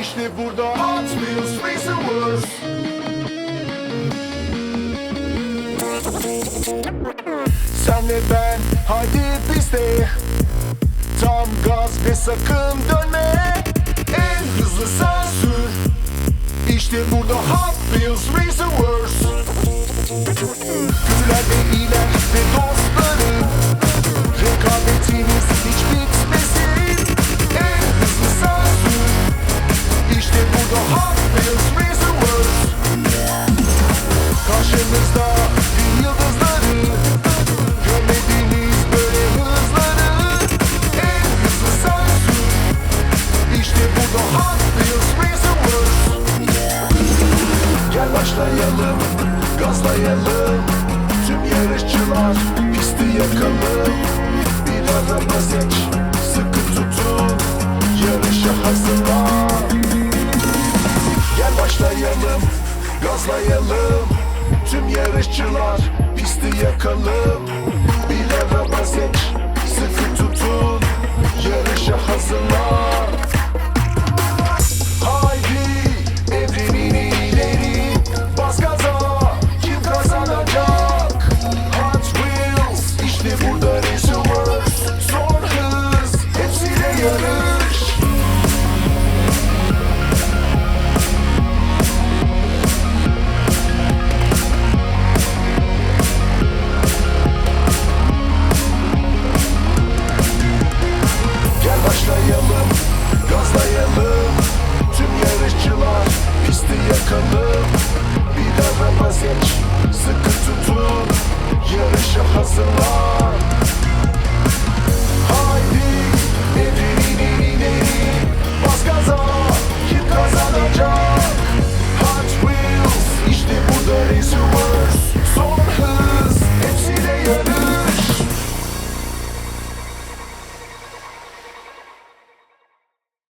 İşte burada. Hot Wheels Racing Wars Sen ve ben hadi piste Tam gaz ve sakın dönme. En hızlı sen sür. İşte burada Hot Wheels Racing Wars gazlayalım Tüm yarışçılar pisti yakalım. Bir araba seç, sıkı tutun. Yarışa hazırlan. Gel başlayalım, gazlayalım. Tüm yarışçılar pisti yakalım. Bir araba seç, sıkı tutun